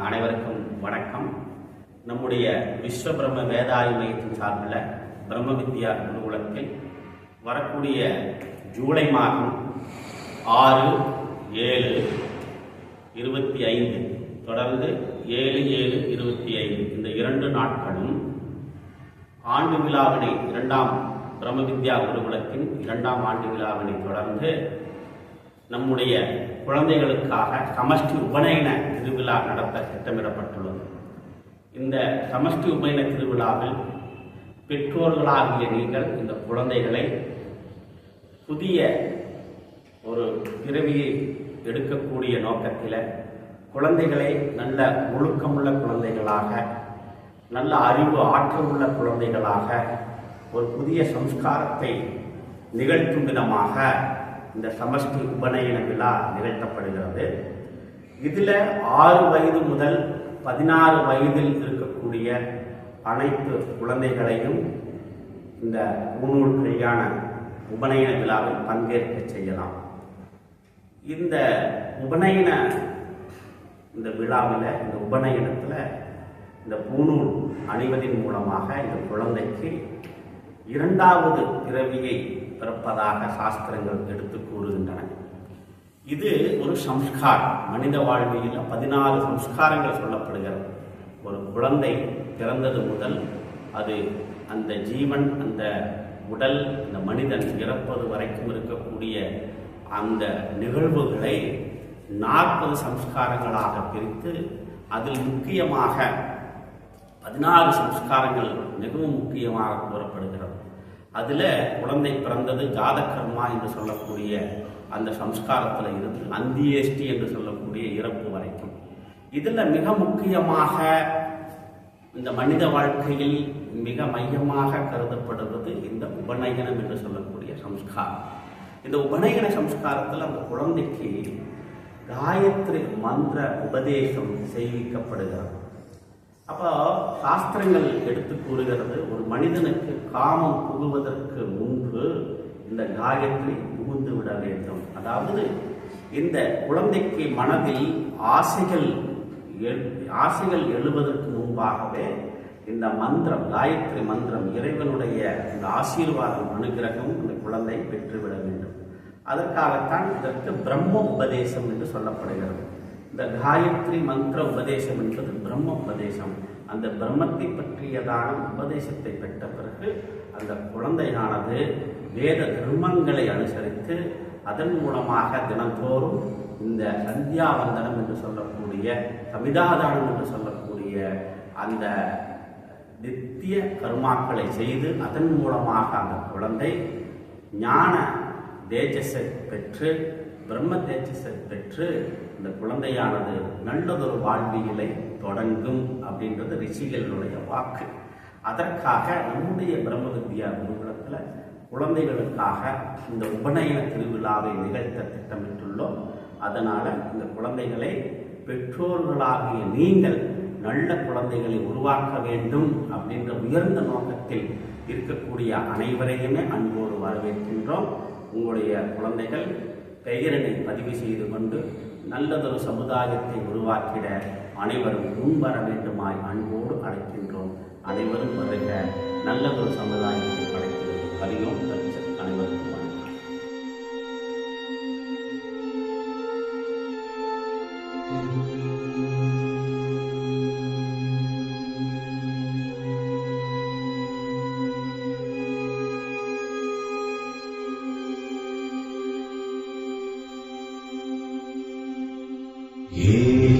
அனைவருக்கும் வணக்கம். நம்முடைய விஸ்வ பிரம்ம வேதாய மையத்தின் சார்பில் பிரம்ம வித்யா குருகுலத்தில் வரக்கூடிய ஜூலை மாதம் ஆறு ஏழு இருபத்தி ஐந்து தொடர்ந்து ஏழு ஏழு இருபத்தி ஐந்து இந்த இரண்டு நாட்களும் ஆண்டு விழாவினை இரண்டாம் பிரம்ம வித்யா குருகுலத்தின் இரண்டாம் ஆண்டு விழாவினை தொடர்ந்து நம்முடைய குழந்தைகளுக்காக சமஷ்டி உபநயன திருவிழா நடத்த திட்டமிடப்பட்டுள்ளது. இந்த சமஷ்டி உபநயன திருவிழாவில் பெற்றோர்களாகிய நீங்கள் இந்த குழந்தைகளை புதிய ஒரு பிறவியை எடுக்கக்கூடிய நோக்கத்தில் குழந்தைகளை நல்ல ஒழுக்கமுள்ள குழந்தைகளாக நல்ல அறிவு ஆற்றமுள்ள குழந்தைகளாக ஒரு புதிய சம்ஸ்காரத்தை நிகழ்த்தும் விதமாக இந்த சமஷ்டி உபநயன விழா நிகழ்த்தப்படுகிறது. இதில் ஆறு வயது முதல் பதினாறு வயதில் இருக்கக்கூடிய அனைத்து குழந்தைகளையும் இந்த ஊனூர் கையான உபநயன விழாவில் பங்கேற்க செய்யலாம். இந்த உபநயன இந்த விழாவில் இந்த உபநயனத்தில் இந்த பூணூல் அணிவதின் மூலமாக இந்த குழந்தைக்கு இரண்டாவது பிறவியை பிறப்பதாக சாஸ்திரங்கள் எடுத்து கூறுகின்றன. இது ஒரு சம்ஸ்காரம். மனித வாழ்வியில் பதினாலு சம்ஸ்காரங்கள் சொல்லப்படுகிறது. ஒரு குழந்தை பிறந்தது முதல் அது அந்த ஜீவன் அந்த உடல் அந்த மனிதன் இறப்பது வரைக்கும் இருக்கக்கூடிய அந்த நிகழ்வுகளை நாற்பது சம்ஸ்காரங்களாக பிரித்து அதில் முக்கியமாக பதினாறு சம்ஸ்காரங்கள் மிகவும் முக்கியமாக கூறப்படுகிறது. அதில் குழந்தை பிறந்தது ஜாதகர்மா என்று சொல்லக்கூடிய அந்த சம்ஸ்காரத்தில் இருந்து அந்தியேஷ்டி என்று சொல்லக்கூடிய இறப்பு வரைக்கும். இதில் மிக முக்கியமாக இந்த மனித வாழ்க்கையில் மிக மையமாக கருதப்படுவது இந்த உபநயனம் என்று சொல்லக்கூடிய சம்ஸ்காரம். இந்த உபநயன சம்ஸ்காரத்தில் அந்த குழந்தைக்கு காயத்ரி மந்திர உபதேசம் செய்விக்கப்படுகிறது. அப்போ சாஸ்திரங்கள் எடுத்து கூறுகிறது ஒரு மனிதனுக்கு காமம் புகுவதற்கு முன்பு இந்த காயத்ரி புகுந்து விட வேண்டும். அதாவது இந்த குழந்தைக்கு மனதில் ஆசைகள் எழு- ஆசைகள் எழுவதற்கு முன்பாகவே இந்த மந்திரம் காயத்ரி மந்திரம் இறைவனுடைய இந்த ஆசீர்வாதம் அனுகிரகம் இந்த குழந்தை பெற்றுவிட வேண்டும். அதற்காகத்தான் இதற்கு பிரம்ம உபதேசம் என்று சொல்லப்படுகிறது. இந்த காயத்ரி மந்திர உபதேசம் என்பது பிரம்ம உபதேசம். அந்த பிரம்மத்தை பற்றியதான உபதேசத்தை பெற்ற பிறகு அந்த குழந்தையானது வேத தர்மங்களை அனுசரித்து அதன் மூலமாக தினந்தோறும் இந்த சந்தியாவந்தனம் என்று சொல்லக்கூடிய சமிதாதானம் என்று சொல்லக்கூடிய அந்த நித்திய கர்மாக்களை செய்து அதன் மூலமாக அந்த குழந்தை ஞான தேஜஸை பெற்று பிரம்ம தேஜஸை பெற்று இந்த குழந்தையானது நல்லதொரு வாழ்வியலை தொடங்கும் அப்படின்றது ரிஷிகளுடைய வாக்கு. அதற்காக நம்முடைய பிரம்ம வித்யா குருகுலத்தில் குழந்தைகளுக்காக இந்த உபநயன திருவிழாவை நிகழ்த்த திட்டமிட்டுள்ளோம். அதனால் இந்த குழந்தைகளை பெற்றோர்களாகிய நீங்கள் நல்ல குழந்தைகளை உருவாக்க வேண்டும் அப்படின்ற உயர்ந்த நோக்கத்தில் இருக்கக்கூடிய அனைவரையுமே அன்போடு வரவேற்கின்றோம். உங்களுடைய குழந்தைகள் பெயரினை பதிவு செய்து கொண்டு நல்லதொரு சமுதாயத்தை உருவாக்கிட அனைவரும் முன்வர வேண்டுமாய் அன்போடு அழைக்கின்றோம். அனைவரும் வருக. நல்லதொரு சமுதாயத்தை படைத்து பதிவும் அனைவருக்கும்